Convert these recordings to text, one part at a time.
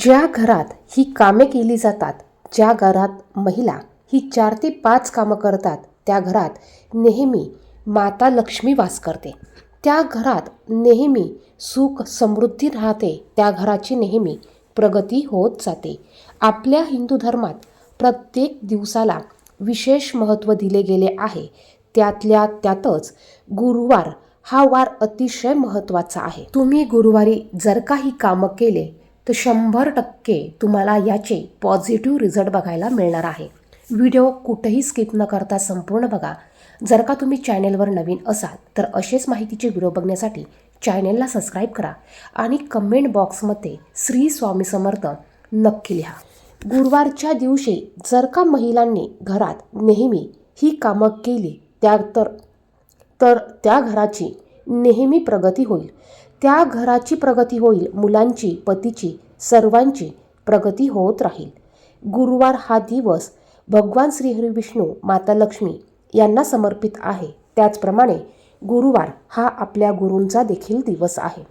ज्या घरात ही कामे केली जातात ज्या घरात महिला ही चार ते पाच कामं करतात त्या घरात नेहमी माता लक्ष्मी वास करते. त्या घरात नेहमी सुख समृद्धी राहते त्या घराची नेहमी प्रगती होत जाते. आपल्या हिंदू धर्मात प्रत्येक दिवसाला विशेष महत्त्व दिले गेले आहे. त्यातल्या त्यातच गुरुवार हा वार अतिशय महत्त्वाचा आहे. तुम्ही गुरुवारी जर काही कामं केले तर शंभर टक्के तुम्हाला याचे पॉझिटिव्ह रिझल्ट बघायला मिळणार आहे. व्हिडिओ कुठेही स्किप न करता संपूर्ण बघा. जर का तुम्ही चॅनेलवर नवीन असाल तर असेच माहितीचे व्हिडिओ बघण्यासाठी चॅनेलला सबस्क्राईब करा आणि कमेंट बॉक्समध्ये श्री स्वामी समर्थ नक्की लिहा. गुरुवारच्या दिवशी जर का महिलांनी घरात नेहमी ही कामं केली त्या तर तर त्या घराची नेहमी प्रगती होईल. त्या घराची प्रगती होईल मुलांची पतीची सर्वांची प्रगती होत राहील. गुरुवार हा दिवस भगवान श्रीहरी विष्णू माता लक्ष्मी यांना समर्पित आहे. त्याचप्रमाणे गुरुवार हा आपल्या गुरूंचा देखील दिवस आहे.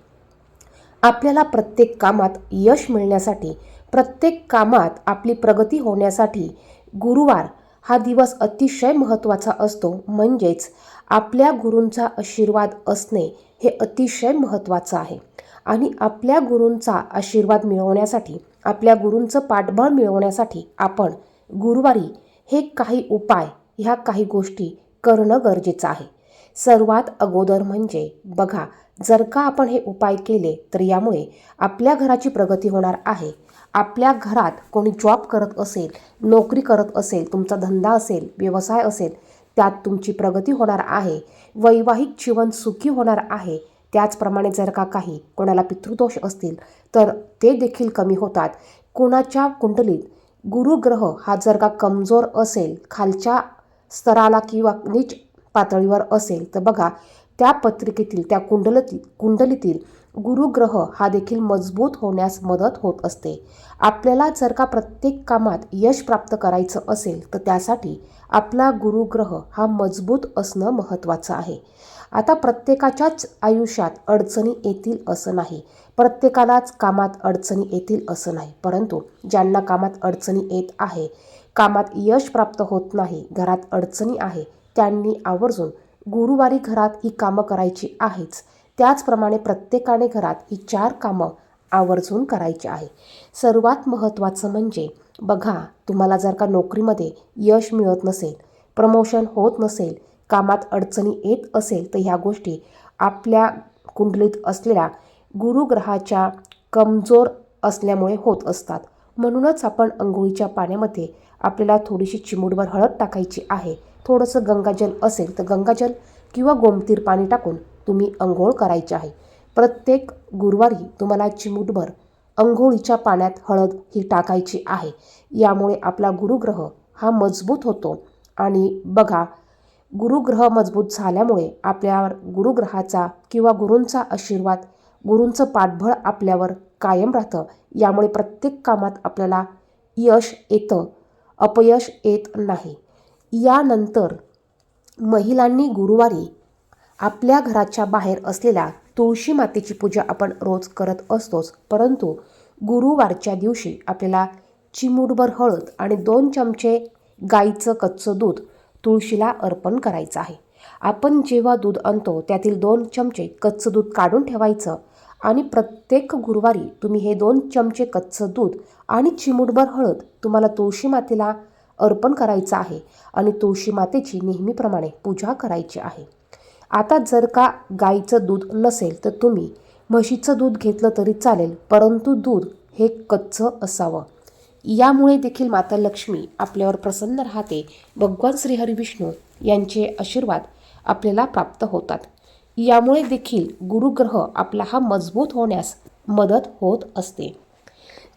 आपल्याला प्रत्येक कामात यश मिळण्यासाठी प्रत्येक कामात आपली प्रगती होण्यासाठी गुरुवार हा दिवस अतिशय महत्त्वाचा असतो. म्हणजेच आपल्या गुरूंचा आशीर्वाद असणे हे अतिशय महत्त्वाचं आहे. आणि आपल्या गुरूंचा आशीर्वाद मिळवण्यासाठी आपल्या गुरूंचं पाठबळ मिळवण्यासाठी आपण गुरुवारी हे काही उपाय ह्या काही गोष्टी करणं गरजेचं आहे. सर्वात अगोदर म्हणजे बघा जर का आपण हे उपाय केले तर यामुळे आपल्या घराची प्रगती होणार आहे. आपल्या घरात कोणी जॉब करत असेल नोकरी करत असेल तुमचा धंदा असेल व्यवसाय असेल त्यात तुमची प्रगती होणार आहे. वैवाहिक जीवन सुखी होणार आहे. त्याचप्रमाणे जर का काही कोणाला पितृदोष असतील तर ते देखील कमी होतात. कोणाच्या कुंडलीत गुरुग्रह हा जर का कमजोर असेल खालच्या स्तराला किंवा नीच पातळीवर असेल तर बघा त्या पत्रिकेतील त्या कुंडलतील कुंडलीतील गुरुग्रह हा देखील मजबूत होण्यास मदत होत असते. आपल्याला जर का प्रत्येक कामात यश प्राप्त करायचं असेल तर त्यासाठी आपला गुरुग्रह हा मजबूत असणं महत्त्वाचं आहे. आता प्रत्येकाच्याच आयुष्यात अडचणी येतील असं नाही. प्रत्येकालाच कामात अडचणी येतील असं नाही. परंतु ज्यांना कामात अडचणी येत आहे कामात यश प्राप्त होत नाही घरात अडचणी आहे त्यांनी आवर्जून गुरुवारी घरात ही कामं करायची आहेच. त्याचप्रमाणे प्रत्येकाने घरात ही चार कामं आवर्जून करायची आहे. सर्वात महत्त्वाचं म्हणजे बघा तुम्हाला जर का नोकरीमध्ये यश मिळत नसेल प्रमोशन होत नसेल कामात अडचणी येत असेल तर ह्या गोष्टी आपल्या कुंडलीत असलेल्या गुरुग्रहाच्या कमजोर असल्यामुळे होत असतात. म्हणूनच आपण अंघोळीच्या पाण्यामध्ये आपल्याला थोडीशी चिमूटभर हळद टाकायची आहे. थोडंसं गंगाजल असेल तर गंगाजल किंवा गोमतीर पाणी टाकून तुम्ही अंघोळ करायची आहे. प्रत्येक गुरुवारी तुम्हाला चिमूटभर अंघोळीच्या पाण्यात हळद ही टाकायची आहे. यामुळे आपला गुरुग्रह हा मजबूत होतो. आणि बघा गुरुग्रह मजबूत झाल्यामुळे आपल्यावर गुरुग्रहाचा किंवा गुरूंचा आशीर्वाद गुरूंचं पाठबळ आपल्यावर कायम राहतं. यामुळे प्रत्येक कामात आपल्याला यश येतं. अपयश येत नाही. यानंतर महिलांनी गुरुवारी आपल्या घराच्या बाहेर असलेल्या तुळशी मातेची पूजा आपण रोज करत असतोच. परंतु गुरुवारच्या दिवशी आपल्याला चिमूटभर हळद आणि दोन चमचे गाईचं कच्चं दूध तुळशीला अर्पण करायचं आहे. आपण जेव्हा दूध आणतो त्यातील दोन चमचे कच्चं दूध काढून ठेवायचं आणि प्रत्येक गुरुवारी तुम्ही हे दोन चमचे कच्चं दूध आणि चिमूटभर हळद तुम्हाला तुळशी मातेला अर्पण करायचं आहे आणि तुळशी मातेची नेहमीप्रमाणे पूजा करायची आहे. आता जर का गाईचं दूध नसेल तर तुम्ही म्हशीचं दूध घेतलं तरी चालेल परंतु दूध हे कच्चं असावं. यामुळे देखील माता लक्ष्मी आपल्यावर प्रसन्न राहते. भगवान श्रीहरी विष्णू यांचे आशीर्वाद आपल्याला प्राप्त होतात. यामुळे देखील गुरुग्रह आपला हा मजबूत होण्यास मदत होत असते.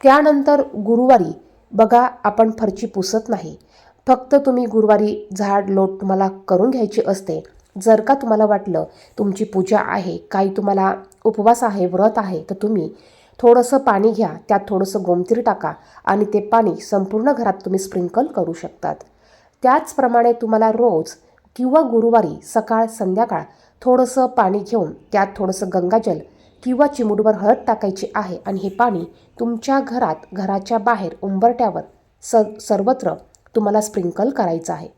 त्यानंतर गुरुवारी बघा आपण फरची पुसत नाही. फक्त तुम्ही गुरुवारी झाड लोट तुम्हाला करून घ्यायची असते. जर का तुम्हाला वाटलं तुमची पूजा आहे काही तुम्हाला उपवास आहे व्रत आहे तर तुम्ही थोडंसं पाणी घ्या त्यात थोडंसं गोमतीर टाका आणि ते पाणी संपूर्ण घरात तुम्ही स्प्रिंकल करू शकतात. त्याचप्रमाणे तुम्हाला रोज किंवा गुरुवारी सकाळ संध्याकाळ थोडंसं पाणी घेऊन त्यात थोडंसं गंगाजल किंवा चिमूटभर हळद टाकायची आहे आणि हे पाणी तुमच्या घरात घराच्या बाहेर उंबरट्यावर स सर्वत्र तुम्हाला स्प्रिंकल करायचं आहे.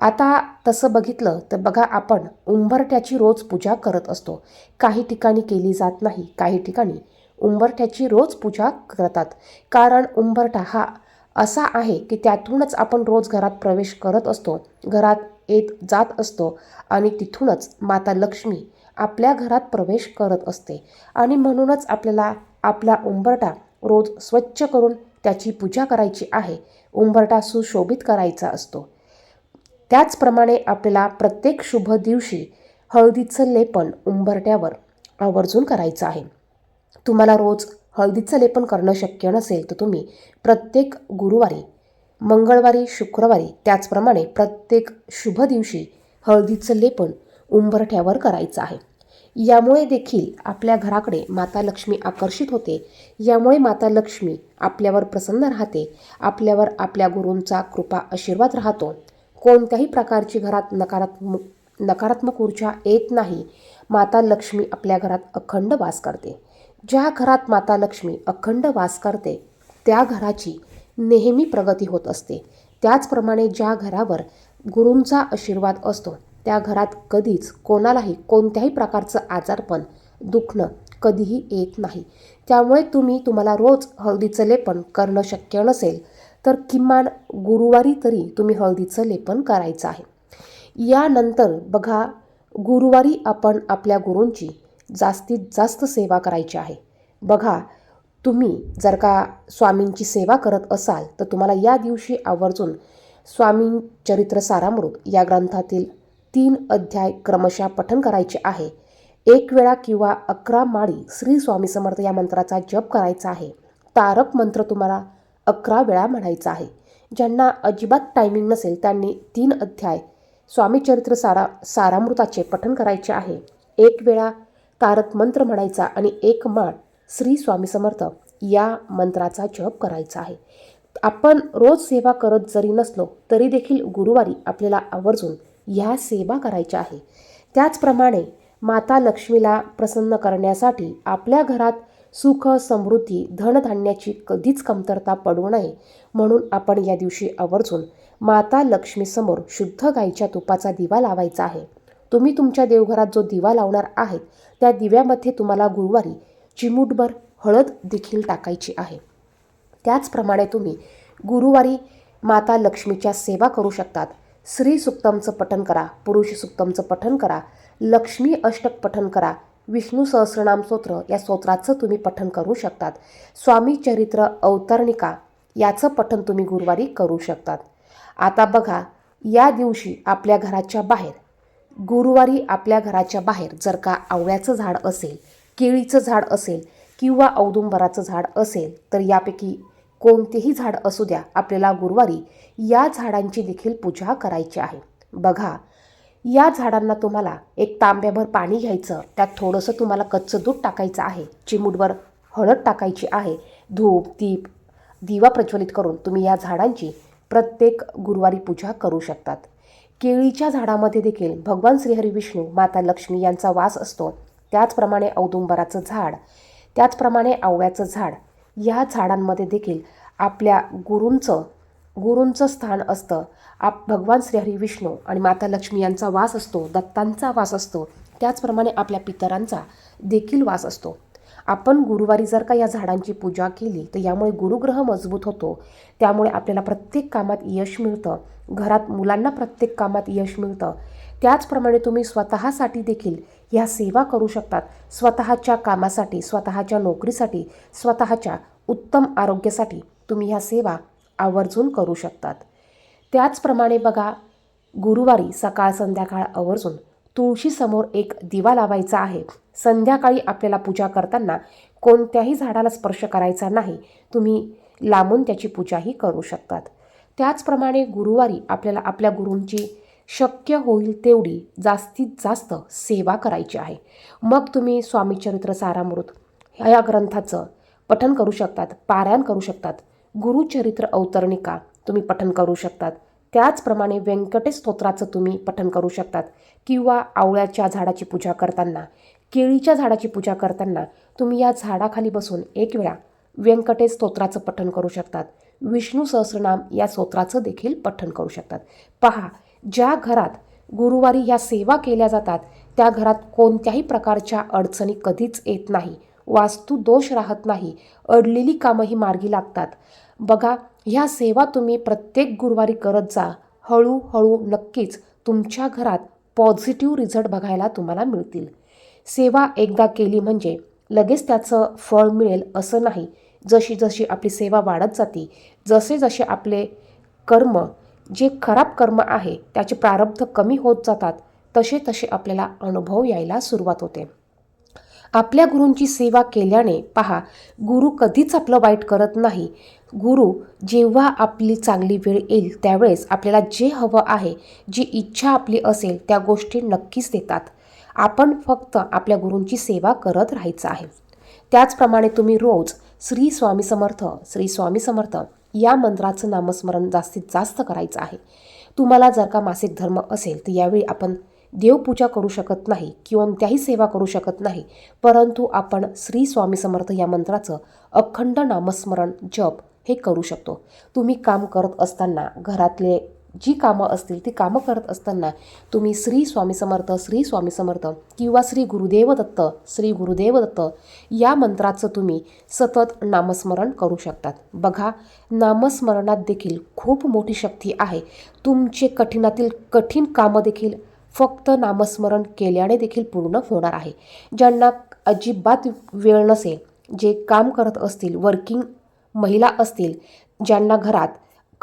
आता तसं बघितलं तर बघा आपण उंबरट्याची रोज पूजा करत असतो. काही ठिकाणी केली जात नाही काही ठिकाणी उंबरठ्याची रोज पूजा करतात. कारण उंबरठा हा असा आहे की त्यातूनच आपण रोज घरात प्रवेश करत असतो. घरात येत जात असतो आणि तिथूनच माता लक्ष्मी आपल्या घरात प्रवेश करत असते. आणि म्हणूनच आपल्याला आपला उंबरठा रोज स्वच्छ करून त्याची पूजा करायची आहे. उंबरठा सुशोभित करायचा असतो. त्याचप्रमाणे आपल्याला प्रत्येक शुभ दिवशी हळदीचं लेपन उंबरट्यावर आवर्जून करायचं आहे. तुम्हाला रोज हळदीचं लेपन करणं शक्य नसेल तर तुम्ही प्रत्येक गुरुवारी मंगळवारी शुक्रवारी त्याचप्रमाणे प्रत्येक शुभ दिवशी हळदीचं लेपन उंबरठ्यावर करायचं आहे. यामुळे देखील आपल्या घराकडे माता लक्ष्मी आकर्षित होते. यामुळे माता लक्ष्मी आपल्यावर प्रसन्न राहते. आपल्यावर आपल्या गुरूंचा कृपा आशीर्वाद राहतो. कोणत्याही प्रकारची घरात नकारात्मक नकारात्मक ऊर्जा येत नाही. माता लक्ष्मी आपल्या घरात अखंड वास करते. ज्या घरात माता लक्ष्मी अखंड वास करते त्या घराची नेहमी प्रगती होत असते. त्याचप्रमाणे ज्या घरावर गुरूंचा आशीर्वाद असतो त्या घरात कधीच कोणालाही कोणत्याही प्रकारचं आजारपण दुखणं कधीही येत नाही. त्यामुळे तुम्ही तुम्हाला रोज हळदीचं लेपन करणं शक्य नसेल तर किमान गुरुवारी तरी तुम्ही हळदीचं लेपन करायचं आहे. यानंतर बघा गुरुवारी आपण आपल्या गुरूंची जास्तीत जास्त सेवा करायची आहे. बघा तुम्ही जर का स्वामींची सेवा करत असाल तर तुम्हाला या दिवशी आवर्जून स्वामी चरित्र सारामृत या ग्रंथातील तीन अध्याय क्रमशः पठन करायचे आहे. एक वेळा किंवा अकरा माळी श्री स्वामी समर्थ या मंत्राचा जप करायचा आहे. तारक मंत्र तुम्हाला अकरा वेळा म्हणायचा आहे. ज्यांना अजिबात टायमिंग नसेल त्यांनी तीन अध्याय स्वामीचरित्र सारा सारामृताचे पठन करायचे आहे. एक वेळा तारक मंत्र म्हणायचा आणि एक माळ श्री स्वामी समर्थ या मंत्राचा जप करायचा आहे. आपण रोज सेवा करत जरी नसलो तरी देखील गुरुवारी आपल्याला आवर्जून ह्या सेवा करायच्या आहे. त्याचप्रमाणे माता लक्ष्मीला प्रसन्न करण्यासाठी आपल्या घरात सुख समृद्धी धनधान्याची कधीच कमतरता पडू नये म्हणून आपण या दिवशी आवर्जून माता लक्ष्मीसमोर शुद्ध गाईच्या तुपाचा दिवा लावायचा आहे. तुम्ही तुमच्या देवघरात जो दिवा लावणार आहेत त्या दिव्यामध्ये तुम्हाला गुरुवारी चिमूटभर हळद देखील टाकायची आहे. त्याचप्रमाणे तुम्ही गुरुवारी माता लक्ष्मीच्या सेवा करू शकतात. स्त्री सुक्तमचं पठन करा पुरुष सुक्तमचं पठन करा लक्ष्मी अष्टक पठन करा विष्णू सहस्रनाम स्तोत्र या स्तोत्राचं तुम्ही पठन करू शकतात. स्वामी चरित्र अवतरणिका याचं पठन तुम्ही गुरुवारी करू शकतात. आता बघा या दिवशी आपल्या घराच्या बाहेर गुरुवारी आपल्या घराच्या बाहेर जर का आवळ्याचं झाड असेल केळीचं झाड असेल किंवा औदुंबराचं झाड असेल तर यापैकी कोणतेही झाड असू द्या आपल्याला गुरुवारी या झाडांची देखील पूजा करायची आहे. बघा या झाडांना तुम्हाला एक तांब्याभर पाणी घ्यायचं त्यात थोडंसं तुम्हाला कच्चं दूध टाकायचं आहे चिमूटभर हळद टाकायची आहे धूप दीप दिवा प्रज्वलित करून तुम्ही या झाडांची प्रत्येक गुरुवारी पूजा करू शकतात. केळीच्या झाडामध्ये देखील भगवान श्रीहरी विष्णू माता लक्ष्मी यांचा वास असतो. त्याचप्रमाणे औदुंबराचं झाड त्याचप्रमाणे आवळ्याचं झाड या झाडांमध्ये देखील आपल्या गुरूंचं गुरूंचं स्थान असतं. आप भगवान श्रीहरी विष्णू आणि माता लक्ष्मी यांचा वास असतो दत्तांचा वास असतो. त्याचप्रमाणे आपल्या पितरांचा देखील वास असतो. आपण गुरुवारी जर का या झाडांची पूजा केली तर यामुळे गुरुग्रह मजबूत होतो. त्यामुळे आपल्याला प्रत्येक कामात यश मिळतं. घरात मुलांना प्रत्येक कामात यश मिळतं. त्याचप्रमाणे तुम्ही स्वतःसाठी देखील ह्या सेवा करू शकतात. स्वतःच्या कामासाठी स्वतःच्या नोकरीसाठी स्वतःच्या उत्तम आरोग्यासाठी तुम्ही ह्या सेवा आवर्जून करू शकतात. त्याचप्रमाणे बघा गुरुवारी सकाळ संध्याकाळ आवर्जून तुळशीसमोर एक दिवा लावायचा आहे. संध्याकाळी आपल्याला पूजा करताना कोणत्याही झाडाला स्पर्श करायचा नाही. तुम्ही लांबून त्याची पूजाही करू शकतात. त्याचप्रमाणे गुरुवारी आपल्याला आपल्या गुरूंची शक्य होईल तेवढी जास्तीत जास्त सेवा करायची आहे. मग तुम्ही स्वामीचरित्र सारामृत ह्या ग्रंथाचं पठन करू शकतात पारायण करू शकतात. गुरुचरित्र अवतरणिका तुम्ही पठन करू शकतात. त्याचप्रमाणे व्यंकटेश स्तोत्राचं तुम्ही पठन करू शकतात किंवा आवळ्याच्या झाडाची पूजा करताना केळीच्या झाडाची पूजा करताना तुम्ही या झाडाखाली बसून एक वेळा व्यंकटेश स्तोत्राचं पठण करू शकतात. विष्णू सहस्रनाम या स्तोत्राचं देखील पठण करू शकतात. पहा ज्या घरात गुरुवारी ह्या सेवा केल्या जातात त्या घरात कोणत्याही प्रकारच्या अडचणी कधीच येत नाही. वास्तू दोष राहत नाही. अडलेली कामंही मार्गी लागतात. बघा ह्या सेवा तुम्ही प्रत्येक गुरुवारी करत जा. हळूहळू नक्कीच तुमच्या घरात पॉझिटिव्ह रिझल्ट बघायला तुम्हाला मिळतील. सेवा एकदा केली म्हणजे लगेच त्याचं फळ मिळेल असं नाही. जशी जशी आपली सेवा वाढत जाते जसे जसे आपले कर्म जे खराब कर्म आहे त्याचे प्रारब्ध कमी होत जातात तसे तसे आपल्याला अनुभव यायला सुरुवात होते. आपल्या गुरूंची सेवा केल्याने पहा गुरु कधीच आपलं वाईट करत नाही. गुरु जेव्हा आपली चांगली वेळ येईल त्यावेळेस आपल्याला जे हवं आहे जी इच्छा आपली असेल त्या गोष्टी नक्कीच देतात. आपण फक्त आपल्या गुरूंची सेवा करत राहायचं आहे. त्याचप्रमाणे तुम्ही रोज श्री स्वामी समर्थ श्री स्वामी समर्थ या मंत्राचं नामस्मरण जास्तीत जास्त करायचं आहे. तुम्हाला जर का मासिक धर्म असेल तर यावेळी आपण देवपूजा करू शकत नाही किंवा कोणत्याही सेवा करू शकत नाही परंतु आपण श्री स्वामी समर्थ या मंत्राचं अखंड नामस्मरण जप हे करू शकतो. तुम्ही काम करत असताना घरातले जी कामं असतील ती कामं करत असताना तुम्ही श्री स्वामी समर्थ श्री स्वामी समर्थ किंवा श्री गुरुदेव दत्त श्री गुरुदेव दत्त या मंत्राचं तुम्ही सतत नामस्मरण करू शकतात. बघा नामस्मरणात देखील खूप मोठी शक्ती आहे. तुमचे कठीणातील कठीण कामं देखील फक्त नामस्मरण केल्याने देखील पूर्ण होणार आहे. ज्यांना अजिबात वेळ नसेल जे काम करत असतील वर्किंग महिला असतील ज्यांना घरात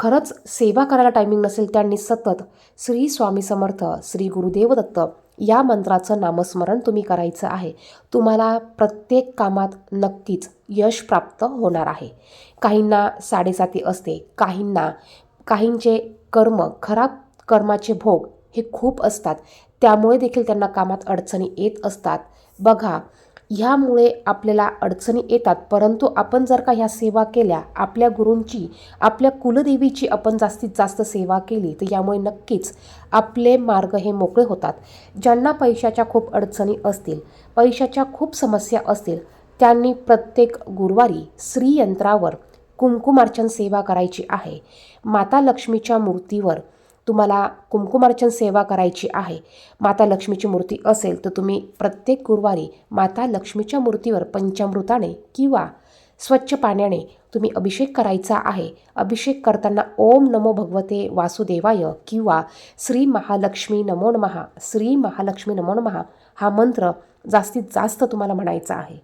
खरंच सेवा करायला टायमिंग नसेल त्यांनी सतत श्री स्वामी समर्थ श्री गुरुदेव दत्त या मंत्राचं नामस्मरण तुम्ही करायचं आहे. तुम्हाला प्रत्येक कामात नक्कीच यश प्राप्त होणार आहे. काहींना साडेसाती असते काहींना काहींचे कर्म खराब कर्माचे भोग हे खूप असतात. त्यामुळे देखील त्यांना कामात अडचणी येत असतात. बघा ह्यामुळे आपल्याला अडचणी येतात. परंतु आपण जर का ह्या सेवा केल्या आपल्या गुरूंची आपल्या कुलदेवीची आपण जास्तीत जास्त सेवा केली तर यामुळे नक्कीच आपले मार्ग हे मोकळे होतात. ज्यांना पैशाच्या खूप अडचणी असतील पैशाच्या खूप समस्या असतील त्यांनी प्रत्येक गुरुवारी श्रीयंत्रावर कुंकुमार्चन सेवा करायची आहे. माता लक्ष्मीच्या मूर्तीवर तुम्हाला कुमकुमार्चन सेवा करायची आहे. माता लक्ष्मीची मूर्ती असेल तर तुम्ही प्रत्येक गुरुवारी माता लक्ष्मीच्या मूर्तीवर पंचामृताने किंवा स्वच्छ पाण्याने तुम्ही अभिषेक करायचा आहे. अभिषेक करताना ओम नमो भगवते वासुदेवाय किंवा श्री महालक्ष्मी नमो नमः श्री महालक्ष्मी नमो नमः हा मंत्र जास्तीत जास्त तुम्हाला म्हणायचा आहे.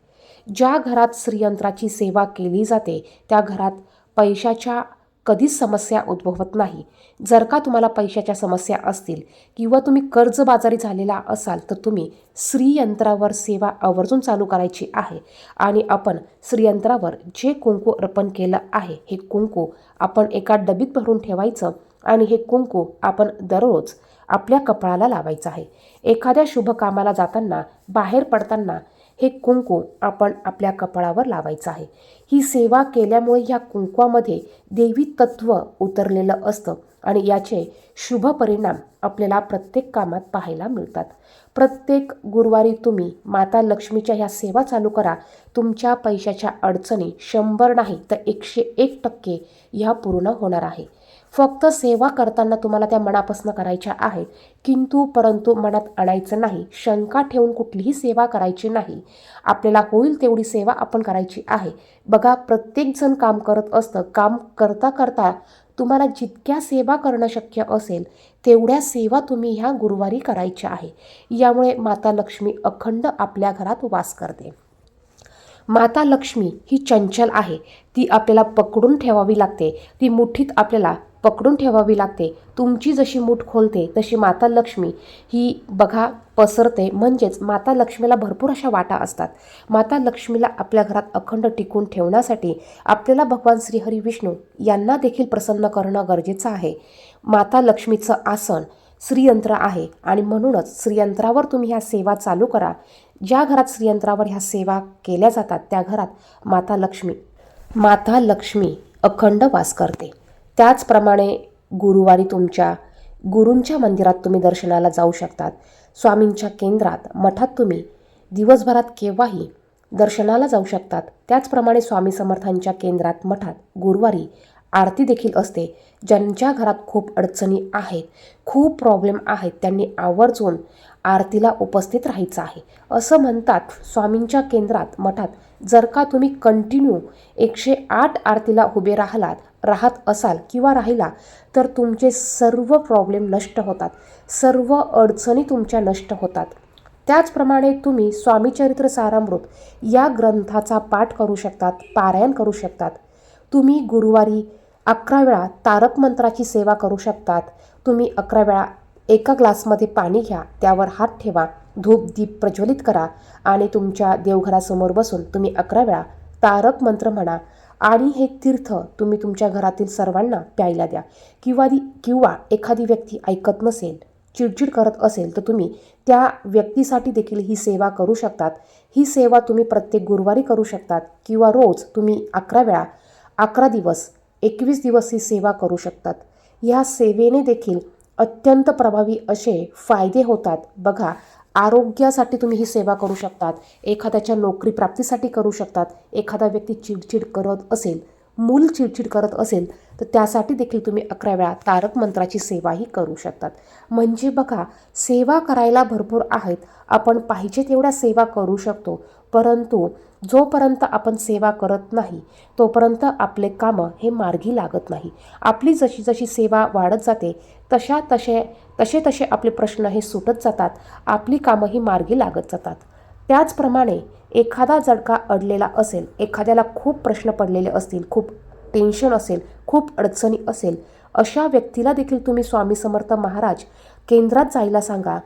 ज्या घरात श्रीयंत्राची सेवा केली जाते त्या घरात पैशाच्या कधीच समस्या उद्भवत नाही. जर का तुम्हाला पैशाच्या समस्या असतील किंवा तुम्ही कर्जबाजारी झालेला असाल तर तुम्ही श्रीयंत्रावर सेवा आवर्जून चालू करायची आहे आणि आपण श्रीयंत्रावर जे कुंकू अर्पण केलं आहे हे कुंकू आपण एका डबीत भरून ठेवायचं आणि हे कुंकू आपण दररोज आपल्या कपाळाला लावायचं आहे. एखाद्या शुभ कामाला जाताना बाहेर पडताना हे कुंकू आपण आपल्या कपाळावर लावायचं आहे. ही सेवा केल्यामुळे ह्या कुंकवामध्ये देवी तत्व उतरलेलं असतं आणि याचे शुभ परिणाम आपल्याला प्रत्येक कामात पाहायला मिळतात. प्रत्येक गुरुवारी तुम्ही माता लक्ष्मीच्या ह्या सेवा चालू करा. तुमच्या पैशाच्या अडचणी शंभर नाही तर एकशे एक टक्के ह्या पूर्ण होणार आहे. फक्त सेवा करताना तुम्हाला त्या मनापासून करायच्या आहेत किंतु परंतु मनात आणायचं नाही. शंका ठेवून कुठलीही सेवा करायची नाही. आपल्याला होईल तेवढी सेवा आपण करायची आहे. बघा प्रत्येकजण काम करत असतं. काम करता करता तुम्हाला जितक्या सेवा करणं शक्य असेल तेवढ्या सेवा तुम्ही ह्या गुरुवारी करायच्या आहे. यामुळे माता लक्ष्मी अखंड आपल्या घरात वास करते. माता लक्ष्मी ही चंचल आहे. ती आपल्याला पकडून ठेवावी लागते. ती मुठीत आपल्याला पकडून ठेवावी लागते. तुमची जशी मूठ खोलते तशी माता लक्ष्मी ही बघा पसरते. म्हणजेच माता लक्ष्मीला भरपूर अशा वाटा असतात. माता लक्ष्मीला आपल्या घरात अखंड टिकून ठेवण्यासाठी आपल्याला भगवान श्रीहरी विष्णू यांना देखील प्रसन्न करणं गरजेचं आहे. माता लक्ष्मीचं आसन श्रीयंत्र आहे आणि म्हणूनच श्रीयंत्रावर तुम्ही ह्या सेवा चालू करा. ज्या घरात श्रीयंत्रावर ह्या सेवा केल्या जातात त्या घरात माता लक्ष्मी. माता लक्ष्मी अखंड वास करते. त्याचप्रमाणे गुरुवारी तुमच्या गुरूंच्या मंदिरात तुम्ही दर्शनाला जाऊ शकतात. स्वामींच्या केंद्रात मठात तुम्ही दिवसभरात केव्हाही दर्शनाला जाऊ शकतात. त्याचप्रमाणे स्वामी समर्थांच्या केंद्रात मठात गुरुवारी आरती देखील असते. ज्यांच्या घरात खूप अडचणी आहेत खूप प्रॉब्लेम आहेत त्यांनी आवर्जून आरतीला उपस्थित राहायचं आहे. असं म्हणतात स्वामींच्या केंद्रात मठात जर का तुम्ही कंटिन्यू एकशे आठ आरतीला उभे राहलात राहत असाल किंवा राहिला तर तुमचे सर्व प्रॉब्लेम नष्ट होतात. सर्व अडचणी तुमच्या नष्ट होतात. त्याचप्रमाणे तुम्ही स्वामीचरित्र सारामृत या ग्रंथाचा पाठ करू शकतात पारायण करू शकतात. तुम्ही गुरुवारी अकरा वेळा तारक मंत्राची सेवा करू शकतात. तुम्ही अकरा वेळा एका ग्लासमध्ये पाणी घ्या त्यावर हात ठेवा धूप दीप प्रज्वलित करा आणि तुमच्या देवघरासमोर बसून तुम्ही अकरा वेळा तारक मंत्र म्हणा आणि हे तीर्थ तुम्ही तुमच्या घरातील सर्वांना प्यायला द्या. किंवा दि किंवा एखादी व्यक्ती ऐकत नसेल चिडचिड करत असेल तर तुम्ही त्या व्यक्तीसाठी देखील ही सेवा करू शकतात. ही सेवा तुम्ही प्रत्येक गुरुवारी करू शकतात किंवा रोज तुम्ही अकरा वेळा अकरा दिवस एकवीस दिवस ही सेवा करू शकतात. ह्या सेवेने देखील अत्यंत प्रभावी असे फायदे होतात. बघा आरोग्यासाठी तुम्ही ही सेवा करू शकतात. एखाद्याच्या नोकरी प्राप्तीसाठी करू शकतात. एखादा व्यक्ती चिडचिड करत असेल मूल चिडचिड करत असेल तर त्यासाठी देखील तुम्ही अकरा वेळा तारक मंत्राची सेवाही करू शकतात. म्हणजे बघा सेवा करायला भरपूर आहेत. आपण पाहिजे तेवढ्या सेवा करू शकतो. परंतु जोपर्यंत आपण सेवा करत नाही तोपर्यंत आपले कामं हे मार्गी लागत नाही. आपली जशी जशी सेवा वाढत जाते तशा तसे तसे तसे आपले प्रश्न हे सुटत जातात आपली कामं ही मार्गी लागत जातात. त्याचप्रमाणे एखादा जडका अडलेला असेल एखाद्याला खूप प्रश्न पडलेले असतील खूप टेन्शन असेल खूप अडचणी असेल अशा व्यक्तीला देखील तुम्ही स्वामी समर्थ महाराज केंद्रात जायला सांगा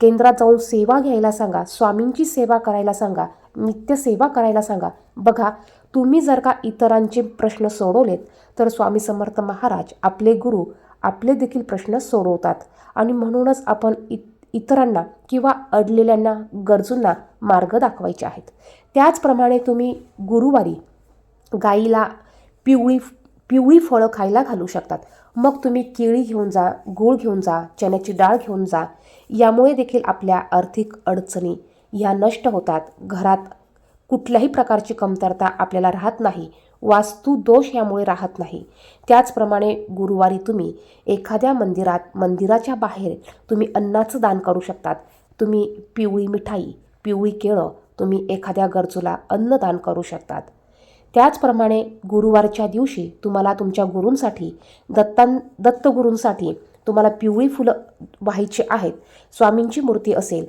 केंद्रात जाऊन सेवा घ्यायला सांगा स्वामींची सेवा करायला सांगा नित्यसेवा करायला सांगा. बघा तुम्ही जर का इतरांचे प्रश्न सोडवलेत तर स्वामी समर्थ महाराज आपले गुरु आपले देखील प्रश्न सोडवतात. आणि म्हणूनच आपण इत इतरांना किंवा अडलेल्यांना गरजूंना मार्ग दाखवायचे आहेत. त्याचप्रमाणे तुम्ही गुरुवारी गाईला पिवळी पिवळी फळं खायला घालू शकतात. मग तुम्ही केळी घेऊन जा गूळ घेऊन जा चण्याची डाळ घेऊन जा. यामुळे देखील आपल्या आर्थिक अडचणी या नष्ट होतात. घरात कुठल्याही प्रकारची कमतरता आपल्याला राहत नाही. वास्तू दोष यामुळे राहत नाही. त्याचप्रमाणे गुरुवारी तुम्ही एखाद्या मंदिरात मंदिराच्या बाहेर तुम्ही अन्नाचं दान करू शकतात. तुम्ही पिवळी मिठाई पिवळी केळं तुम्ही एखाद्या गरजूला अन्नदान करू शकतात. त्याचप्रमाणे गुरुवारच्या दिवशी तुम्हाला तुमच्या गुरूंसाठी दत्तां दत्तगुरूंसाठी तुम्हाला पिवळी फुलं व्हायची आहेत. स्वामींची मूर्ती असेल.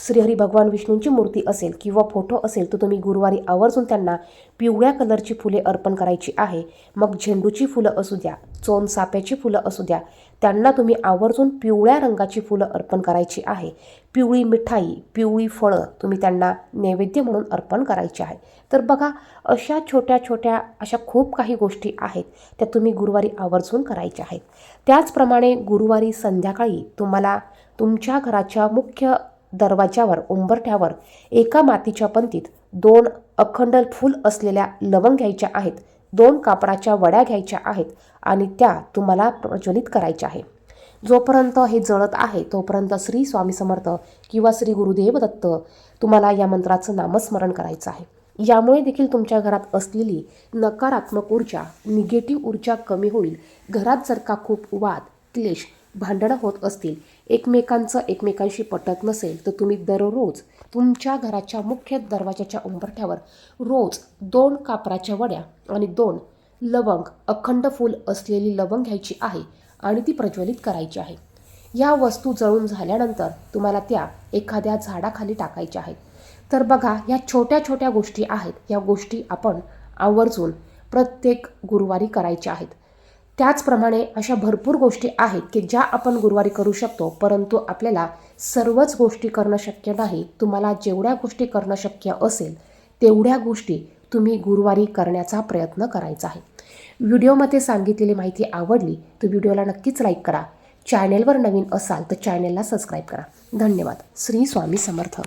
श्रीहरी भगवान विष्णूंची मूर्ती असेल किंवा फोटो असेल तर तुम्ही गुरुवारी आवर्जून त्यांना पिवळ्या कलरची फुले अर्पण करायची आहे. मग झेंडूची फुलं असू द्या चोन साप्याची फुलं असू द्या त्यांना तुम्ही आवर्जून पिवळ्या रंगाची फुलं अर्पण करायची आहे. पिवळी मिठाई पिवळी फळं तुम्ही त्यांना नैवेद्य म्हणून अर्पण करायची आहे. तर बघा अशा छोट्या छोट्या अशा खूप काही गोष्टी आहेत त्या तुम्ही गुरुवारी आवर्जून करायच्या आहेत. त्याचप्रमाणे गुरुवारी संध्याकाळी तुम्हाला तुमच्या घराच्या मुख्य दरवाज्यावर उंबरठ्यावर एका मातीच्या पंतीत दोन अखंड फूल असलेल्या लवंग घ्यायच्या आहेत दोन कापडाच्या वड्या घ्यायच्या आहेत आणि त्या तुम्हाला प्रज्वलित करायच्या आहे. जोपर्यंत हे जळत आहे तोपर्यंत श्री स्वामी समर्थ किंवा श्री गुरुदेव दत्त तुम्हाला या मंत्राचं नामस्मरण करायचं आहे. यामुळे देखील तुमच्या घरात असलेली नकारात्मक ऊर्जा निगेटिव्ह ऊर्जा कमी होईल. घरात जर का खूप वाद क्लेश भांडणं होत असतील एकमेकांचं एकमेकांशी पटत नसेल तर तुम्ही दररोज तुमच्या घराच्या मुख्य दरवाजाच्या उंबरठ्यावर रोज दोन कापराच्या वड्या आणि दोन लवंग अखंड फूल असलेली लवंग घ्यायची आहे आणि ती प्रज्वलित करायची आहे. या वस्तू जळून झाल्यानंतर तुम्हाला त्या एखाद्या झाडाखाली टाकायच्या आहेत. तर बघा या छोट्या छोट्या गोष्टी आहेत. या गोष्टी आपण आवर्जून प्रत्येक गुरुवारी करायच्या आहेत. त्याचप्रमाणे अशा भरपूर गोष्टी आहेत की ज्या आपण गुरुवारी करू शकतो परंतु आपल्याला सर्वच गोष्टी करणं शक्य नाही. तुम्हाला जेवढ्या गोष्टी करणं शक्य असेल तेवढ्या गोष्टी तुम्ही गुरुवारी करण्याचा प्रयत्न करायचा आहे. व्हिडिओमध्ये सांगितलेली माहिती आवडली तर व्हिडिओला नक्कीच लाईक करा. चॅनेलवर नवीन असाल तर चॅनेलला सबस्क्राईब करा. धन्यवाद. श्री स्वामी समर्थ.